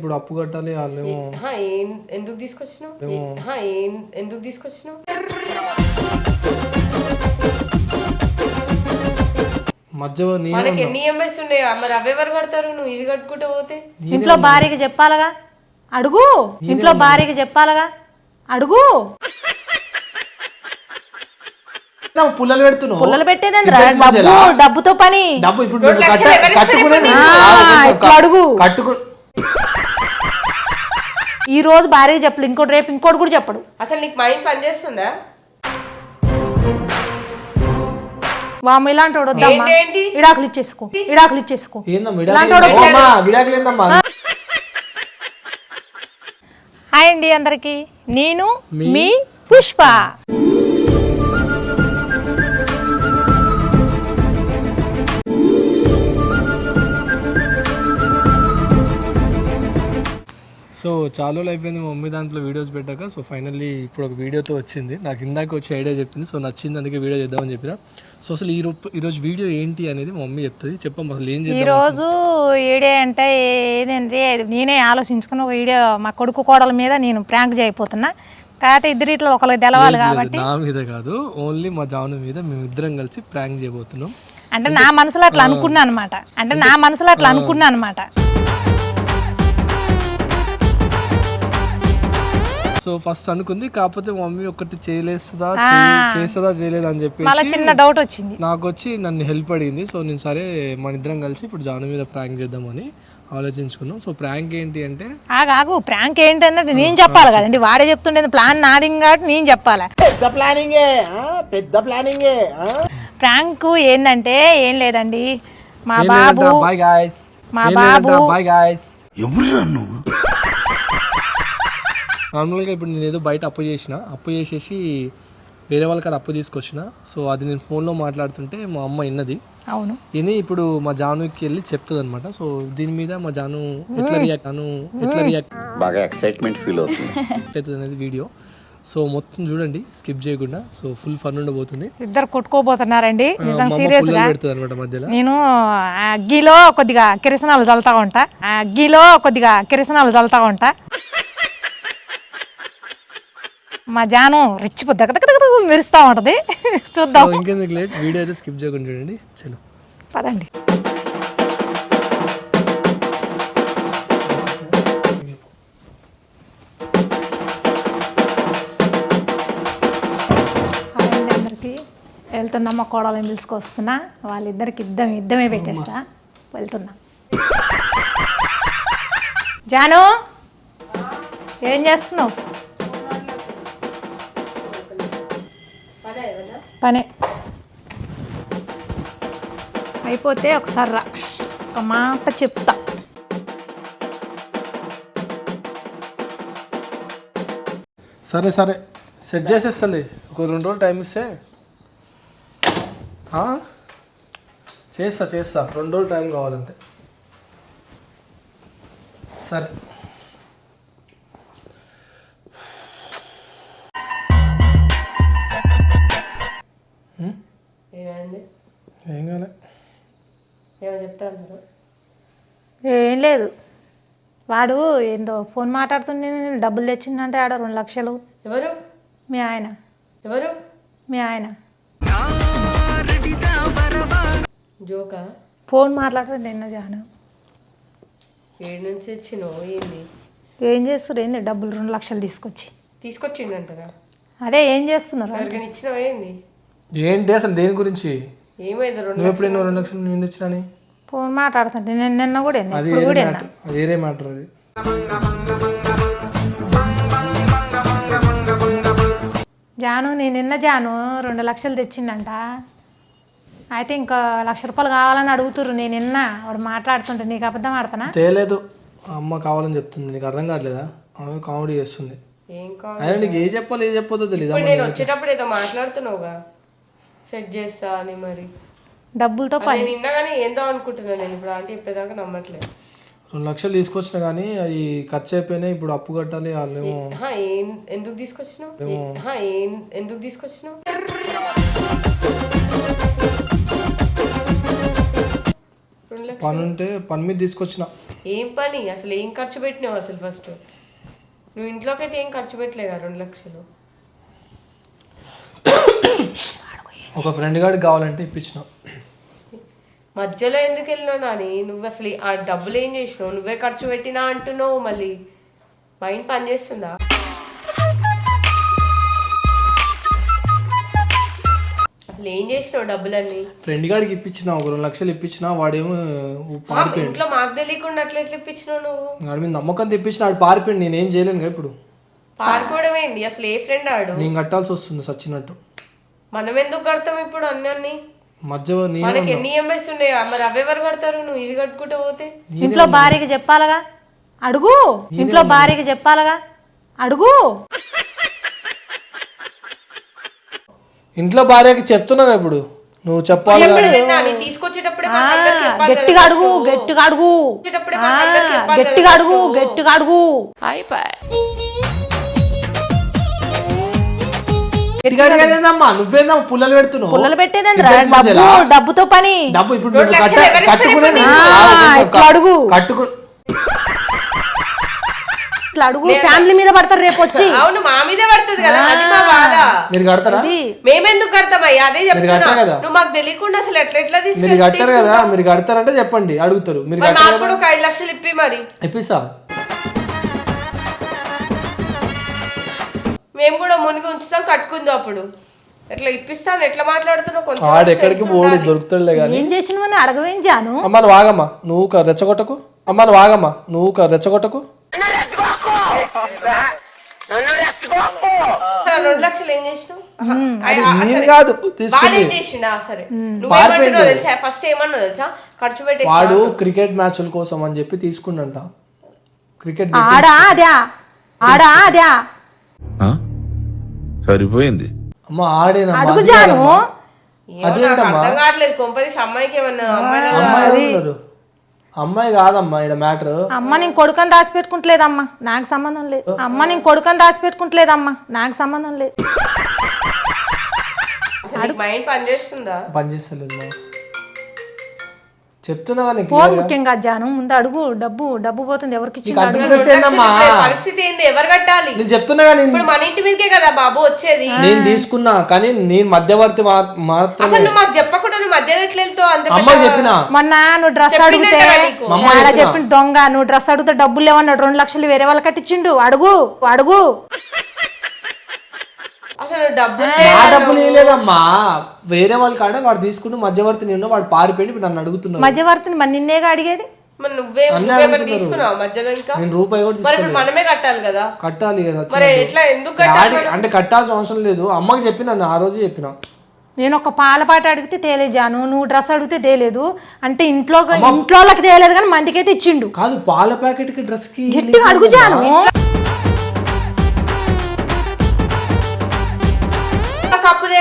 ఇప్పుడు అప్పు కట్టాలి వాళ్ళేమో ఆహా, ఏం ఎందుకు తీసుకొచ్చినావు? ఆహా, ఏం ఎందుకు తీసుకొచ్చినావు? మధ్య నేనే మనకి ఎన్ని ఈఎంఐస్ ఉన్నాయి మరి అవి ఎవరు కడతారు? నువ్వు ఇవి కట్టుకుంటూ పోతే? ఇంట్లో భార్యకి చెప్పాలగా? అడుగు. ఇంట్లో భార్యకి చెప్పాలగా? అడుగు. పుల్లలు పెడుతున్నావు. పుల్లలు పెట్టేదేంద్రా? ఇద్దరికి డబ్బు మధ్యలా? డబ్బుతో పని. డబ్బు ఇప్పుడు మేము లక్షలు కట్ట- ఎవరు ఇస్తారు కట్టుకునేది ఇప్పుడు? ఆ, ఆ, ఇట్లా అడుగు. కట్టుకు ఈ రోజు భార్యకి చెప్పలు ఇంకోటి రేపు ఇంకోటి కూడా చెప్పడు. అసలు నీకు మైండ్ పనిచేస్తుందా? వాము ఇలాంటి వాడు వద్దమ్మా. ఏంటి, ఏంటి? ఇడాకులు ఇచ్చేసుకో ఇడాకులు ఇచ్చేసుకో. ఏందమ్మా ఇలాంటి విడాకులు వాడు ఏందమ్మా? విడాకులు ఏందమ్మా? హాయ్ అండి అందరికి. నేను మీ పుష్ప. సో చాలా రోజులు అయిపోయింది మా మమ్మీ దాంట్లో వీడియోస్ పెట్టాక సో ఫైనల్లీ ఇప్పుడు ఒక వీడియోతో వచ్చింది. నాకు ఇందాక వచ్చి ఐడియా చెప్పింది సో నచ్చింది అందుకే వీడియో చేద్దామని చెప్పిన. సో అసలు ఈ రూప ఈరోజు వీడియో ఏంటి అనేది మా మమ్మీ చెప్తుంది. చెప్పమ్మా అసలు ఏం ఈ చేద్దాం రోజు ఈడే అంటే ఏదంటే నేనే ఆలోచించుకుని ఒక వీడియో మా కొడుకు కోడల మీద నేను ప్రాంక్ చేయబోతున్నా. కాకపోతే ఇద్దరిట్లో ఒకరికి తెలవాలి కాబట్టి. నా మీద కాదు ఓన్లీ మా జాను మీద మేము ఇద్దరం కలిసి ప్రాంక్ చేయబోతున్నాం. అంటే నా మనసులో అట్లా అనుకున్నా అనమాట అంటే నా మనసులో అట్లా అనుకున్నా అనమాట సో ఫస్ట్ అనుకుంది కాకపోతే మమ్మీ ఒకటి చేయలేస్తుందా చేయ- చేస్తుందా చేయలేదా అని చెప్పి చిన్న డౌట్ వచ్చింది. నాకు వచ్చి నన్ను హెల్ప్ అడిగింది. సో నేను సరే మన ఇద్దరం కలిసి ఇప్పుడు జాను మీద ప్రాంక్ చేద్దామని ఆలోచించుకున్నాం. సో ప్రాంక్ ఏంటి అంటే ఆగు ప్రాంక్ ఏంటంటే నేను చెప్పాలి కదండి. వాడే చెప్తుండేది ప్లాన్ నాది కాబట్టి నేను చెప్పాలి. ప్రాంక్ ఏందంటే ఏం లేదండి. మా బాబు మా బాబు బాయ్ గాయస్ నార్మల్గా ఇప్పుడు నేను ఏదో బయట అప్పు చేసిన అప్పు చేసేసి వేరే వాళ్ళకాడ అప్పు తీసుకొచ్చిన. సో అది నేను ఫోన్లో మాట్లాడుతుంటే మా అమ్మ విన్నది. అవును. విని ఇప్పుడు మా జానుకి వెళ్ళి చెప్తుంది అనమాట సో దీని మీద మా జాను ఎట్లా రియాక్ట్ అను ఎట్లా రియాక్ట్ బాగా ఎక్సైట్మెంట్ ఫీల్ అవుతుంది. అవుతుంది అనేది వీడియో సో మొత్తం చూడండి స్కిప్ చేయకుండా. సో ఫుల్ ఫన్ ఉండబోతుంది. ఇద్దరు కొట్టుకోబోతున్నారండి. నిజం సీరియస్గా పుల్లలు పెడుతుంది అనమాట మధ్యలో. నేను అగ్గిలో కొద్దిగా కిరసనాలు చల్లుతా ఉంటా. అగ్గిలో కొద్దిగా కిరసనాలు చల్లుతా ఉంటా. మా జాను రిచ్ దగ్గర దగ్గర మెరుస్తూ ఉంటది. చూద్దాం. ఇంకెందుకు లేట్? వీడియో అయితే స్కిప్ చేయకుండా చూడండి. చలో. పదండి. వెళ్తున్నా మా కోడలని పిలుచుకొస్తున్నా. వాళ్ళిద్దరికి ఇద్దం ఇద్దమే పెట్టేస్తా. వెళ్తున్నా. జాను ఏం చేస్తున్నావు? పనే. అయిపోతే ఒకసారి రా. ఒక మాట చెప్తా. సరే సరే. సెట్ చేసేస్తలే. ఒక రెండు రోజులు టైం ఇస్తే? చేస్తా చేస్తా. రెండు రోజులు టైం కావాలంతే. సరే. ఏమో చెప్తా అన్నారు ఏం లేదు. వాడు ఏందో ఫోన్ మాట్లాడుతుండే నేను డబ్బులు తెచ్చిందంటే ఆడ రెండు లక్షలు. ఎవరు? మీ ఆయన. ఎవరు? మీ ఆయన. జోకా? ఫోన్ మాట్లాడుతుంటే నిన్న జాను. ఏడు నుంచి వచ్చినావు ఏంది? ఏం చేస్తారు ఏంది? డబ్బులు రెండు లక్షలు తీసుకొచ్చి. తీసుకొచ్చిండంటనా అదే ఏం చేస్తున్నారు? ఎవరికైనా ఇచ్చినావు ఏంది? ఏంటి అసలు దేని గురించి? ఏమైంది రెండు నువ్వు ఎప్పుడు ఎన్నో రెండు లక్షలు నేను తెచ్చినని? ఫోన్ మాట్లాడుతుంటే నేను నిన్న కూడా అది వేరే. మ్యాటర్ అది వేరే మ్యాటర్ అది. జాను నేను నిన్న జాను రెండు లక్షలు తెచ్చిండంట. అయితే ఇంకా లక్ష రూపాయలు కావాలని అడుగుతుర్రు నేను నిన్న. వాడు మాట్లాడుతుంటే నీకు అబద్ధం ఆడుతున్నా తేలేదు. అమ్మ కావాలని చెప్తుంది. నీకు అర్థం కావట్లేదా? ఆమె కామెడీ చేస్తుంది. ఏం కావాలి అయినా నీకు ఏ చెప్పాలి ఏ చెప్పొద్దో తెలియదు నేను వచ్చేటప్పుడు ఏదో మాట్లాడుతున్నావుగా. సెట్ చేస్తా అని మరి. డబ్బులతో అది నేను నిన్న కానీ ఏందో అనుకుంటున్నా నేను. ఇప్పుడు ఆంటీ చెప్పేదాకా నమ్మట్లేదు. రెండు లక్షలు తీసుకొచ్చిన కానీ అవి ఖర్చు అయిపోయినాయి. ఇప్పుడు అప్పు కట్టాలి. వాళ్ళేమో ఎందుకు తీసుకొచ్చినావు? ఎందుకు తీసుకొచ్చినావు? పని ఉంటే పని మీద తీసుకొచ్చిన. ఏం పని? అసలు ఏం ఖర్చు పెట్టినావు అసలు ఫస్ట్ నువ్వు ఇంట్లోకి అయితే ఏం ఖర్చు పెట్టలేదా రెండు లక్షలు? ఒక ఫ్రెండ్ గాడికి కావాలంటే ఇప్పించిన. మధ్యలో ఎందుకు వెళ్ళినావు నాని? నువ్వు అసలు ఆ డబ్బులు ఏం చేసినావు? నువ్వే ఖర్చు పెట్టినా అంటున్నావు మళ్ళీ. మైండ్ పని చేస్తుందా? అసలు ఏం చేసినావు డబ్బులన్నీ? ఫ్రెండ్ గాడికి ఇప్పించిన ఒక రెండు లక్షలు ఇప్పించిన వాడేమో పారిపోయాడు. ఇంట్లో మాకు తెలియకుండా అట్లా ఎట్లా ఇప్పించినావు నువ్వు? వాడి మీద నమ్మకం తెప్పించిన వాడు పారిపోయాడు. నేనేం చేయలేను కదా ఇప్పుడు. పారిపోవడం ఏంది? అసలు ఏ ఫ్రెండ్ ఆడు? నేను కట్టాల్సి వస్తుంది సచ్చినట్టు. మనం ఎందుకు కడతాం ఇప్పుడు అన్నీ? మనకి ఎన్ని ఈఎంఐస్ ఉన్నాయి? మరి అవి ఎవరు కడతారు? నువ్వు ఇవి కట్టుకుంటూ పోతే? ఇంట్లో భార్యకి చెప్పాలగా? అడుగు. ఇంట్లో భార్యకి చెప్పాలగా? అడుగు. ఇంట్లో భార్యకి చెప్తున్నావు ఇప్పుడు. నువ్వు చెప్పాలి తీసుకొచ్చేటప్పుడే ఆ, గట్టిగా అడుగు గట్టిగా అడుగు. ఆ, గట్టిగా అడుగు గట్టిగా అడుగు. ఏందమ్మా నువ్వేందమ్మా పుల్లలు పెడుతున్నావు? పుల్లలు పెట్టేదేంద్రా? డబ్బు డబ్బుతో పని. డబ్బు ఇప్పుడు రెండు నువ్వు లక్షలు కట్ట- ఎవరిస్తారు? కట్టుకునేది ఇప్పుడు నీకు? కాదు, ఆ, నువ్వు ఇట్లా అడుగు. కట్టుకు ఇట్లా అడుగు. ఫ్యామిలీ మీద పడతారు రేపు వచ్చి. అవును మా మీదే పడుతుంది కదా అది మా బాధ. మీరు కడతారా? మేమెందుకు కడతామయ్యా? అదే చెప్తున్నా. కడతారు కదా? నువ్వు మాకు తెలియకుండా అసలు ఎట్లా ఎట్లా మీరు తీసుకెళ్ళి కట్టారు కదా? మీరు కడతారంటే చెప్పండి అడుగుతారు. మీరు మరి నాకు కూడా ఒక ఐదు లక్షలు ఇప్పి మరి. ఇప్పిస్తా. మేము కూడా మునిగి ఉంచుతాం కట్టుకుందాం అప్పుడు. ఎట్లా ఇప్పిస్తాను ఎట్లా మాట్లాడుతున్నావు? కొంచెం వాడు ఎక్కడికి పోడు దొరుకుతాడులే కానీ ఏం చేసినవని అడగవేం జాను? అమ్మ నువ్వు ఆగమ్మా. నువ్వు క- రెచ్చగొట్టకు. అమ్మ నువ్వు ఆగమ్మా. నువ్వు క- రెచ్చగొట్టకు. రెండు లక్షలు ఏం చేసినావు? ఆహా. ఆ- ఆ- నేను సరే. కాదు వాడు తీసుకుంది ఏం చేసిండా? సరే. నువ్వేమంటున్నావు తెలుసా? ఫస్ట్ ఏమన్నావు తెలుసా? ఖర్చు పెట్టేసి వాడు క్రికెట్ మ్యాచ్ల కోసం అని చెప్పి తీసుకుండంట క్రికెట్ ఆడా అదా ఆడా. అదా ఆ? సరిపోయింది. అమ్మ ఆడేనా అడుగు జాను. ఏమో నాకు అర్థం కావట్లేదు కొంపదీసి అమ్మాయికి ఏమన్నా అమ్మాయి అమ్మాయి ఉన్నారు? అమ్మాయి కాదమ్మా ఇక్కడ మ్యాటర్. అమ్మ నేను కొడుకని దాచిపెట్టుకుంటలేదమ్మా. నాకు సంబంధం లేదు. అమ్మ నేను కొడుకని దాచిపెట్టుకుంటలేదమ్మా. నాకు సంబంధం లేదు. మైండ్ పని చేస్తుందా పనిచేస్తలేదు మా చెప్తున్నా ముఖ్యంగా జాను ముందు అడుగు డబ్బు డబ్బు పోతుంది ఎవరికి పరిస్థితి ఏంది? ఎవరు కట్టాలి? నేను చెప్తున్నా కానీ ఇప్పుడు మన ఇంటి మీదకే కదా బాబు వచ్చేది. నేను తీసుకున్నా కానీ నేను మధ్యవర్తి మా- మాత్రమే. అసలు నువ్వు మాకు చెప్పకుండా నువ్వు మధ్యాహ్నం ఎట్లా వెళ్తావు అంత అమ్మకి చెప్పిన? మొన్న నువ్వు డ్రెస్ అడిగితే చెప్పిన? దొంగ నువ్వు డ్రెస్ అడిగితే డబ్బులు లేవన్నాడు రెండు లక్షలు వేరే వాళ్ళు కట్టించిండు. అడుగు అడుగు. డబ్బులు నా డబ్బులు ఇవ్వలేదమ్మా వేరే వాళ్ళ కాడ వాడు తీసుకుని మధ్యవర్తి నేను వాడు పారిపోయి ఇప్పుడు నన్ను అడుగుతున్నాడు మధ్యవర్తిని మరి నిన్నేగా అడిగేది? మరి నువ్వే నువ్వేమైనా తీసుకున్నావు మధ్యలో ఇంకా? నేను రూపాయి కూడా మరి తీసుకోలేదు. ఇప్పుడు మనమే కట్టాలి కదా. కట్టాలి కదా మరి వచ్చినట్టు. ఎట్లా? ఎందుకు కట్టాలి డాడీ అంటే కట్టాల్సిన అవసరం లేదు. అమ్మకి చెప్పిన నేను ఆ రోజు చెప్పిన. నేను ఒక పాల పాట అడిగితే తేలేదు జాను. నువ్వు డ్రెస్ అడిగితే తేలేదు. అంటే ఇంట్లో ఇంట్లోకి తేలేదు కానీ మందికైతే ఇచ్చిండు కాదు పాల ప్యాకెట్కి డ్రెస్కి గట్టిగా అడుగు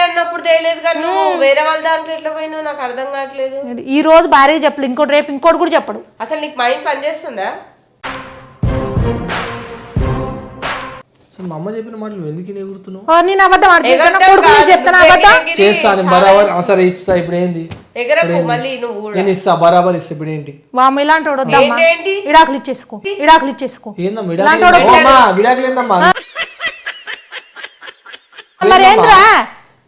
అన్నప్పుడు తేలేదు కానీ నువ్వు వేరే వాళ్ళ దాంట్లో ఎట్లా పోయినావు? నాకు అర్థం కావట్లేదు. ఈ రోజు భార్యకి చెప్పలు ఇంకోటి రేపు ఇంకోటి కూడా చెప్పడు. అసలు నీకు మైండ్ పని చేస్తుందా? అసలు మా అమ్మ చెప్పిన మాటలు ఎందుకు ఎగురుతున్నావు? ఓ, నేను అబద్ధం ఆడుతున్నా ఎగరటం కొడుకు కాదు, చెప్తున్నా నువ్వు అబద్ధం ఎగిరి చేస్తాను బరాబర్ సరే ఇస్తా ఇప్పుడు ఏంది? ఎగరకు మళ్ళీ నువ్వు కూడా. నేను ఇస్తా బరాబర్ ఇస్తా ఇప్పుడు ఏంటి? వాము ఇలాంటి వాడు వద్దమ్మా. ఏంటి ఏంటి? ఇడాకులు ఇచ్చేసుకో. ఇడాకులు ఇచ్చేసుకో ఏందమ్మా? మరి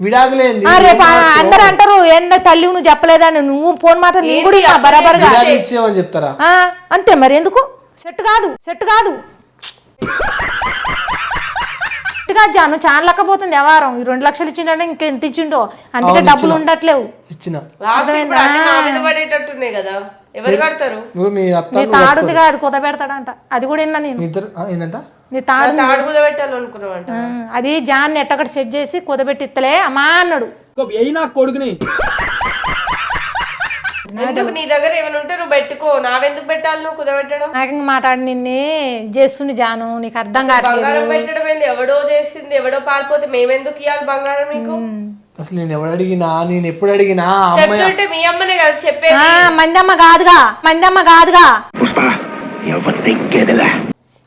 విడాకులేంది? రేపు అందరూ అంటారు ఏందో తల్లి నువ్వు చెప్పలేదని నువ్వు ఫోన్ మాత్రం నేను కూడా చెప్తారా? ఆ, అంతే మరి ఎందుకు? సెట్ కాదు సెట్ కాదు. జాను చాలా లక్కపోతుంది వ్యవహారం. ఈ రెండు లక్షలు ఇచ్చిండే ఇంకెంత ఇచ్చిండో? అందుకే డబ్బులు. ఉండట్లేవు. ఇచ్చిన. కదా. ఎవరు కడతారు? నువ్వు మీ అత్త నీ తాడుది కాదు కుద పెడతాడంట. అది కూడా విన్నా నేను. ఇద్దరు ఏందంట? నీ తాడు తాడు కుదబెట్టాలి అనుకున్నావంట. అది జాన్ ఎట్టకటి సెట్ చేసి కుదబెట్టి ఇత్తలే అమ్మా అన్నాడు. ఎందుకు నీ దగ్గర ఏమైనా ఉంటే నువ్వు పెట్టుకో. నావెందుకు పెట్టాలి నువ్వు కుదబెట్టడం నాకు ఇంక మాట్లాడి నిన్నే చేస్తుంది జాను నీకు అర్థం కావట్లేదు. బంగారం పెట్టడం ఏంది ఎవడో చేసింది ఎవడో పారిపోతే మేమెందుకు ఇవ్వాలి బంగారం నీకు? అసలు నేను ఎవడు అడిగినా నేను ఎప్పుడు అడిగినా ఆ అమ్మాయి చెప్తుంటే మీ అమ్మనే కదా చెప్పేది ఆ, మందమ్మ కాదుగా మందమ్మ కాదుగా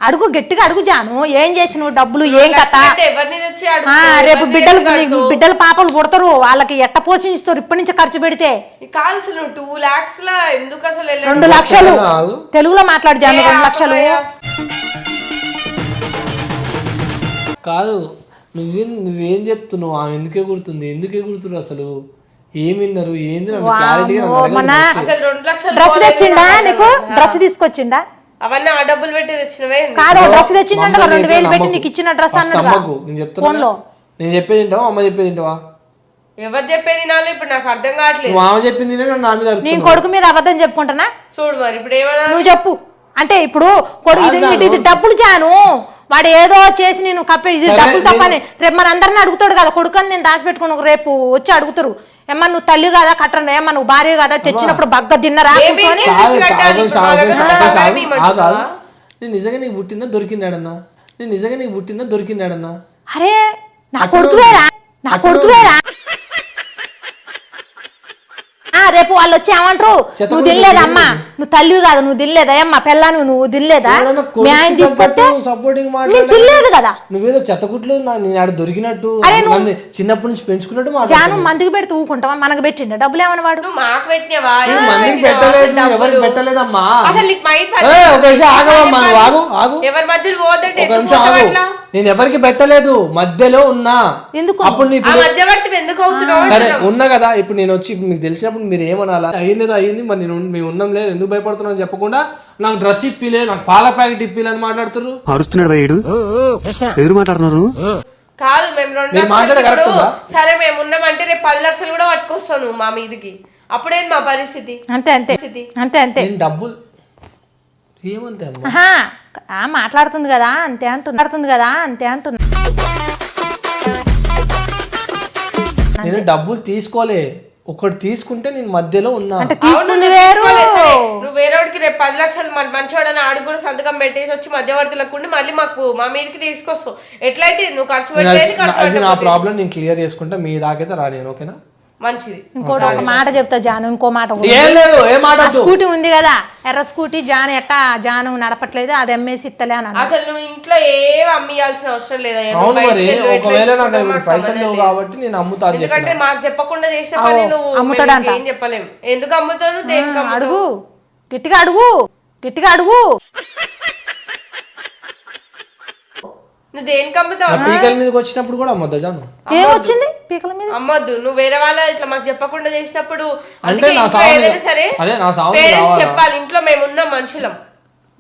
అడుగు గట్టిగా అడుగు జాను ఏం చేసినావు డబ్బులు ఏం కథ లక్షలు అయితే ఎవరిని తెచ్చి ఆ, అడుగుతావు? రేపు ఎవరిని బిడ్డలు తెచ్చి? బిడ్డల పాపలు పుడతారు వాళ్ళకి ఎట్ట పోషిస్తారు ఇప్పటి నుంచి ఖర్చు పెడితే నీకు కాదు అసలు నువ్వు టూ లాక్స్ లా ఎందుకు అసలు వెళ్ళాడు? రెండు లక్షలు ఆగు. తెలుగులో మాట్లాడు జాను ఏ రెండు లక్షలు. కాదు నువ్వేం నువ్వేం చెప్తున్నావు? ఆమె ఎందుకు ఎగురుతుంది ఎందుకు ఎగురుతున్నారు అసలు? ఏం విన్నారు? ఏంది? డ్రెస్ తెచ్చిండా నాకు. డ్రెస్ తీసుకొచ్చిండా? అవన్నీ ఆ డబ్బులు పెట్టి తెచ్చినవే కాదు డ్రెస్ తెచ్చిండ రెండు వేలు పెట్టి నీకు ఇచ్చిన డ్రెస్ అమ్మకు. నేను చెప్తున్నా ఫోన్లో. నేను చెప్పేది వింటావా? అమ్మ చెప్పేది వింటావా? ఎవరు చెప్పేది నాలో ఇప్పుడు నాకు అర్థం కావట్లేదు. ఆమె చెప్పింది నా మీద నీ అరుస్తున్నావు. కొడుకు మీద అబద్ధం చెప్పుకుంటున్నా చూడు మరి ఇప్పుడు ఏమన్నా నువ్వు చెప్పు. అంటే ఇప్పుడు కొడుకు ఇది ఇది- ఇది డబ్బులు జాను. వాడు ఏదో చేసి నేను కప్పే ఇది డబ్బులు తప్పని రేపు మన అందరిని అడుగుతాడు కదా కొడుకు అని నేను దాచిపెట్టుకుని రేపు వచ్చి అడుగుతారు. ఏమన్నా నువ్వు తల్లి కదా కట్టను ఏమన్నా నువ్వు భార్య కదా తెచ్చినప్పుడు బగ్గ తిన్నరా. నేను నిజంగా నీకు పుట్టినా దొరికినాడన్నా నేను నిజంగా నీకు పుట్టినా దొరికినాడన్నా అరే నా కొడుకువేరా నా కొడుకువేరా? రేపు వాళ్ళు వచ్చి ఏమంటారు? నువ్వు కూడా తినలేదా తినలేదు. అమ్మా నువ్వు తల్లి కాదు నువ్వు తినలేదా? అమ్మా పిల్లాను నువ్వు తినలేదా? మీ ఆయన తీసుకొస్తే నేను. తినలేదు కదా. నువ్వేదో చెత్తకుట్లు నేను దొరికినట్టు అరే నువ్వు- నన్ను చిన్నప్పటి నుంచి పెంచుకున్నట్టు జాను. మందికి పెడితే ఊకుంటావా? మనకు పెట్టిండ? డబ్బులు ఏమన్నా వాడు? మాకు పెట్టినవా? మందికి పెట్టలేదు? ఎవరికి పెట్టలేదమ్మా? అసలు నీకు మైండ్ ఏ, ఒక నిమిషం ఆగమ్మా నువ్వు ఆగు ఆగు. ఎవరి మధ్యలో పోతుంటే ఒక ఎందుకు నిమిషం పోతావు ఆగు. అట్లా? నేను ఎవరికి పెట్టలేదు మధ్యలో ఉన్నా. ఎందుకు? అప్పుడు నీ ఆ మధ్యవర్తి ఎందుకు అవుతున్నావు సరే? ఉన్నా కదా ఇప్పుడు నేను వచ్చి మీకు తెలిసినప్పుడు మీరు ఏమనాలా అయ్యింది ఏదో అయ్యింది మరి నేను మేము ఉన్నాం లేదు ఎందుకు భయపడుతున్నావు చెప్పకుండా నాకు డ్రెస్ ఇప్పిలే నాకు పాల ప్యాకెట్ ఇప్పిలే అని మాట్లాడుతున్నారు అరుస్తున్నాడు ఎదురు మాట్లాడుతున్నారు? కాదు మేము రెండు మీరు మాట్లాడే కరెక్ట్ ఉందా? సరే మేము ఉన్నామంటే రేపు పది లక్షలు కూడా పట్టుకొస్తావు నువ్వు మా మీదికి. అప్పుడేంది మా పరిస్థితి? అంతే అంతే. అంతే అంతే. నేను డబ్బులు ఏమంతే అమ్మా? ఆహా, ఆ మాట్లాడుతుంది కదా అంతే అంటున్నా. మాట్లాడుతుంది కదా అంతే అంటున్నా. నేను డబ్బులు తీసుకోలే. ఒకటి తీసుకుంటే నేను మధ్యలో ఉన్నా అంటే తీసుకుంది వేరు. నువ్వు వేరేవాడికి రేపు పది లక్షలు మరి మంచివాడని ఆడు కూడా సంతకం పెట్టేసి వచ్చి మధ్యవర్తులకు ఉండి మళ్ళీ మాకు మా మీదకి తీసుకొస్తావు ఎట్లయితే నువ్వు ఖర్చు అది నా. ప్రాబ్లం నేను క్లియర్ చేసుకుంటా మీ దాకైతే రాలేను ఓకేనా మంచిది ఇంకోటి ఒక మాట చెప్తా జాను ఇంకో మాట. ఏం లేదు ఏ మాట. స్కూటీ ఉంది కదా ఎర్ర స్కూటీ జాను ఎట్టా జాను నడపట్లేదు అది అమ్మేసి ఇత్తలే అని అన్నా. అసలు నువ్వు ఇంట్లో ఏం అమ్మియాల్సిన అవసరం లేదా అవును మరి ఒకవేళ నాకు పైసలు లేవు. కాబట్టి నేను అమ్ముతా అని ఎందుకంటే మాకు చెప్పకుండా చేసిన పని నువ్వు అమ్ముతాడంట. మేము ఏం చెప్పలేం ఎందుకు అమ్ముతాను దేనికి అడుగు గట్టిగా అడుగు గట్టిగా అడుగు నువ్వు దేనికి అమ్ముతావు నా పీకల మీదకి వచ్చినప్పుడు కూడా అమ్మొద్దా జాను? ఏమొచ్చింది పీకల మీద? అమ్మొద్దు. నువ్వు వేరే వాళ్ళ ఇట్లా మాకు చెప్పకుండా చేసినప్పుడు అంటే అందుకే నా ఇంట్లో సావుని- ఏదైనా సరే అదే నా సావుని పేరెంట్స్ కావాలా? చెప్పాలి ఇంట్లో మేము ఉన్నాం మనుషులం.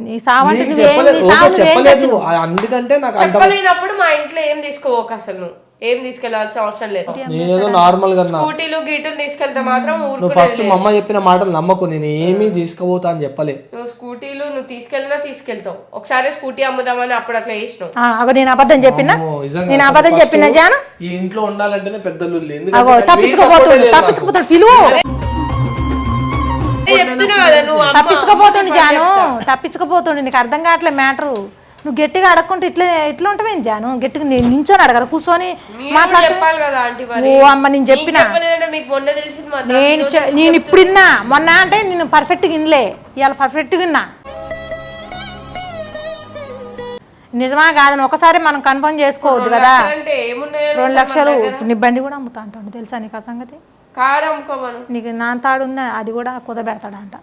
నీ సావంటే నీకు నువ్వేం చెప్పలేదు నీ ఓకే, సావు నువ్వేం చెప్పలేదు. చచ్చినావు? ఆ, అందుకంటే నాకు అంత చెప్పలేనప్పుడు మా ఇంట్లో ఏం తీసుకోవక అసలు నువ్వు. ఏం తీసుకెళ్ళాల్సిన అవసరం లేదు. నేనేదో నార్మల్గా. స్కూటీలు గీటులు తీసుకెళ్తే మాత్రం నువ్వు ఫస్ట్. మా అమ్మ చెప్పిన మాటలు నమ్మకు నేను ఏమీ తీసుకుపోతా అని చెప్పలే. నువ్వు స్కూటీలు నువ్వు తీసుకెళ్ళినా తీసుకెళ్తావు. ఒకసారి స్కూటీ అమ్ముదామని అప్పుడు అట్లా చేసినావు. నేను అబద్ధం చెప్పినా? నేను అబద్ధం చెప్పినా జాను? ఈ ఇంట్లో ఉండాలంటేనే పెద్ద లొల్లి. అగో ఎందుకంటే మీ support తప్పించుకోపోతుండు పిలువు. తప్పించుకోపోతుండు అమ్మ. జాను. తప్పించుకోపోతుండు నీకు అర్థం కావట్లే మ్యాటరు. నువ్వు గట్టిగా అడగకుంటే ఇట్లా ఇట్లా ఉంటావేం జాను? గట్టిగా నేను నించొని అడగరు కూర్చొని మీరు మాట్లాడు చెప్పాలి కదా ఆంటీ మరి. ఓ అమ్మ నేను చెప్పిన. చెప్పలేదంటే మీకు మొన్న తెలిసింది మరి నాకు నేను చె- నేను ఇప్పుడు విన్నా మొన్న అంటే నేను పర్ఫెక్ట్గా వినలే. ఇవాళ పర్ఫెక్ట్గా విన్నా. నిజమా కాదని ఒకసారి మనం కన్ఫర్మ్ చేసుకోవద్దు కదా. అంటే ఏమున్నాయో రెండు లక్షలు. ఇప్పుడు నీ బండి కూడా అమ్ముతా అంటాడు. తెలుసా నీకు ఆ సంగతి? కారు అమ్ముకోమను. నీకు నాంతాడు ఉందా? అది కూడా కుదబెడతాడంట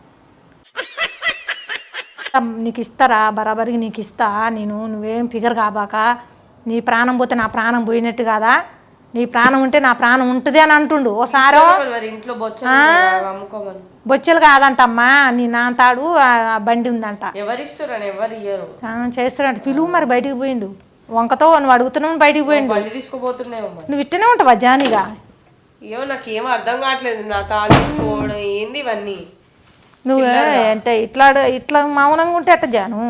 నీకు ఇస్తారా బరాబరికి నీకు ఇస్తా నేను నువ్వేం ఫిగర్ కాబాక నీ ప్రాణం పోతే నా ప్రాణం పోయినట్టు కాదా? నీ ప్రాణం ఉంటే నా ప్రాణం ఉంటుంది అని అంటుండు. ఓసారో బొచ్చెలు కాదంటమ్మా నీ నాంతాడు ఆ ఆ బండి ఉందంట. చేస్తాడంట పిలువు మరి బయటికి పోయిండు. వంకతో నువ్వు అడుగుతున్నావు బయటికి పోయిండు. నువ్వు ఇట్టనే ఉంటావా జానిగా? ఏమో నాకు అర్థం కావట్లేదు. నా తా తీసుకోవడం ఏంది ఇవన్నీ? నువ్వు ఎంత ఇట్లా ఇట్లా మౌనంగా ఉంటే అట్ట జాను?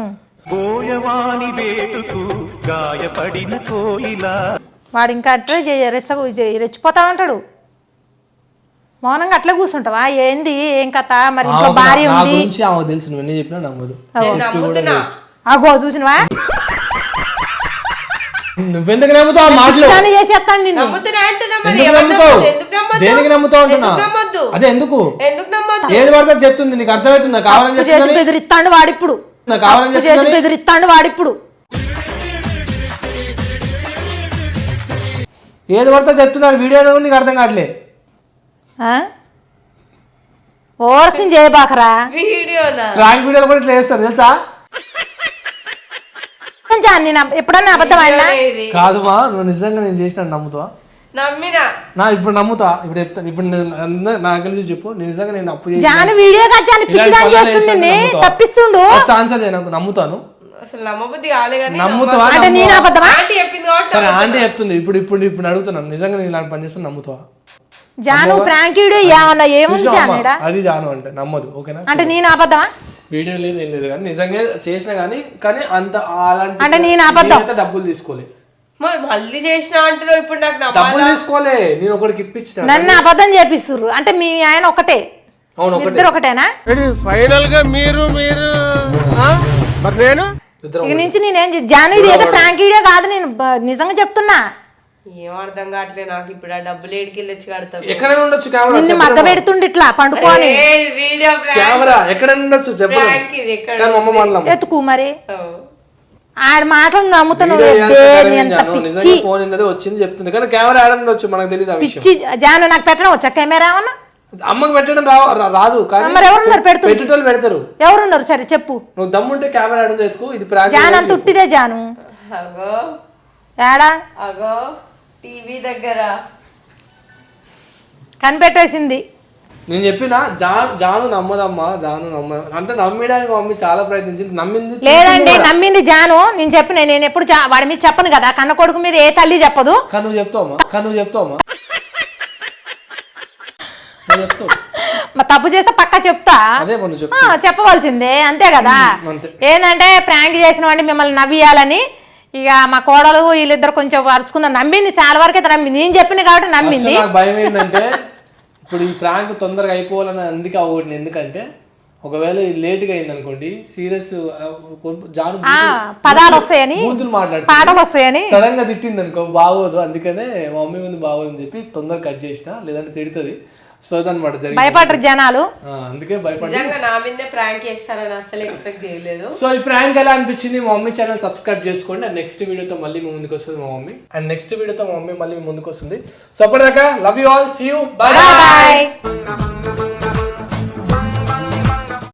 వేటుకు గాయపడిన కోయిలా. వాడు ఇంకా అట్లే రెచ్చ రెచ్చిపోతా ఉంటాడు. మౌనంగా అట్లే కూర్చుంటావా? ఏంది? ఏం కథ? మరి ఇంట్లో భార్య ఉంది. తెలుసు చెప్పినా నమ్మదు. అగో చూసినవా? నువ్వెందుకు నమ్ముతావు ఆ మాటలు? చేసేస్తాను నిన్ను. నమ్ముతున్నా అంటున్నా మరి ఎందుకు ఎవరు నమ్ముతావు? నమ్మొద్దు? ఎందుకు నమ్మొద్దు? దేనికి నమ్ముతావు అంటున్నా? ఎందుకు నమ్మొద్దు? అదే ఎందుకు? ఎందుకు నమ్మొద్దు? ఏది పడితే అది చెప్తుంది నీకు అర్థమవుతుందా? కావాలని తప్పు చేసి చెప్తుందని? బెదిరిస్తాడు వాడిప్పుడు. నాకు కావాలని తప్పు చేసి చెప్తుందని? బెదిరిస్తాడు వాడిప్పుడు. ఏది పడితే చెప్తున్నాను వీడియో నీకు అర్థం కావట్లే. ఆ? చేయబాకరా? వీడియోనా? ప్రాంక్ వీడియోలు కూడా ఇట్లా చేస్తారు తెలుసా? కొంచెం నేను ఎప్పుడన్నా అబద్ధం ఆడినా? ఇది కాదు మా నువ్వు నిజంగా నేను చేసిన నమ్ముతావా? నమ్మినా. నా ఇప్పుడు నమ్ముతా. ఇప్పుడు చెప్తాను ఇప్పుడు నేను అంద- నాకు కలిసి చెప్పు. నేను నిజంగా నేను అప్పు జాను వీడియో కచ్చాను పిచ్చిదాన్ని చేస్తుండే. తప్పిస్తుండు. ఆన్సర్ చేయను నమ్ముతాను. అసలు నమ్మబుద్ధి కాలే కానీ నమ్ముతావా అంటే నేను అబద్ధమా? ఆంటీ చెప్పింది కాబట్టి సరే ఆంటీ చెప్తుంది. ఇప్పుడు ఇప్పుడు ఇప్పుడు అడుగుతున్నాను నిజంగా నేను ఇలాంటి పని చేస్తాను నమ్ముతావా? జాను ప్రాంక్ వీడియో ఏమన్నా ఏముంది చూసినావా జాను అమ్మా? ఈడ? అది జాను అంటే నమ్మదు ఓకేనా? అంటే నేను అబద్ధమా? వీడియో లేదు ఏం లేదు కానీ నిజంగా చేసినా కానీ కానీ అంత అలాంటి అంటే నేను అబద్ధం. నేనైతే డబ్బులు తీసుకోలే. మరి మళ్ళీ చేసిన అంటున్నావు ఇప్పుడు నాకు డబ్బులు నమ్మాలా తీసుకోలే నేను ఒకటికి ఇప్పించిన. నన్ను అబద్ధం చేపిస్తుర్రు. అంటే మీ ఆయన ఒకటే. అవును ఒకటే. ఇద్దరు ఒకటేనా? ఫైనల్గా మీరు మీరు ఆ? మరి నేను? ఇద్దరం ఇక నుంచి నేనేం జాను ఇది ఏదో ప్రాంక్ వీడియో కాదు నేను బ- నిజంగా చెప్తున్నా. ఏం అర్థం కావట్లే నాకు ఇప్పుడు ఆ డబ్బులు ఏడికెళ్ళి వచ్చి కడతావు ఎక్కడైనా ఉండొచ్చు కెమెరా మగ్గ పెడుతుండి ఇట్లా పండుకొని ఏ, వీడియో కెమెరా ఎక్కడైనా ఉండొచ్చు మనలం ఎత్తుకు మరి. ఆడ మాటలు నమ్ముతున్నావు ఫోన్ ఉన్నది వచ్చింది చెప్తుంది. కానీ కెమెరా ఆడ ఉండొచ్చు మనకు తెలియదు పిచ్చి జాను నాకు పెట్టడం వచ్చా? కెమెరా ఏమన్నా? అమ్మకి పెట్టడం రా రా- రాదు కానీ మరి ఎవరున్నారు పెడుతుంది పెట్టేటోళ్ళు పెడతారు. ఎవరున్నారు? సరే చెప్పు. నువ్వు దమ్ముంటే కెమెరా ఆడ ఇది జాన్ అంత ఉట్టిదే జాను. అగో. ఏడా అగో. టీవీ దగ్గర. కనిపెట్టేసింది. నేను చెప్పిన జాను జాను నమ్మదమ్మా జాను నమ్మ అంటే నమ్మడానికి మమ్మీ చాలా ప్రయత్నించింది. నమ్మింది లేదండి నమ్మింది జాను. నేను చెప్పిన నేను ఎప్పుడు జా- వాడి మీద చెప్పను కదా. కన్న కొడుకు మీద ఏ తల్లి చెప్పదు. కానీ నువ్వు చెప్తావమ్మా కానీ నువ్వు చెప్తావమ్మా నువ్వు చెప్తావు? మరి తప్పు చేస్తే పక్కా చెప్తా. అదే మనం చెప్పు ఆ, చెప్పవలసిందే అంతే కదా. అంతే. ఏంటంటే ప్రాంక్ చేసిన వాడిని మిమ్మల్ని నవ్వియాలని ఇక మా కోడలు వీళ్ళిద్దరు కొంచెం అరుచుకున్న నమ్మింది చాలా వరకు అయితే నమ్మింది. నేను చెప్పిన కాబట్టి నమ్మింది. నాకు భయం ఏంటంటే ఇప్పుడు ఈ ప్రాంక్ తొందరగా అయిపోవాలని అందుకే అవ్వకూడదు. ఎందుకంటే ఒకవేళ లేట్గా అయింది అనుకోండి సీరియస్ జాను పదాలు వస్తాయని బూతులు మాట్లాడుతుంది. పాటలు వస్తాయని. సడన్గా తిట్టింది అనుకో బాగోదు. అందుకనే మా మమ్మీ ముందు బాగోదు అని చెప్పి తొందరగా కట్ చేసిన లేదంటే తిడుతుంది. సో అదనమాట జరిగింది. భయపడరు జనాలు. అందుకే భయపడి నిజంగా నా మీదనే ప్రాంక్ చేస్తారని అసలు ఎక్స్పెక్ట్ చేయలేదు. సో ఈ ప్రాంక్ ఎలా అనిపించింది? మా మమ్మీ ఛానల్ సబ్స్క్రైబ్ చేసుకోండి. అండ్ నెక్స్ట్ వీడియోతో మళ్ళీ మీ ముందుకు వస్తుంది మా మమ్మీ. అండ్ నెక్స్ట్ వీడియోతో మా మమ్మీ మళ్ళీ మీ ముందుకు వస్తుంది. సో అప్పటిదాకా love you all. See you bye bye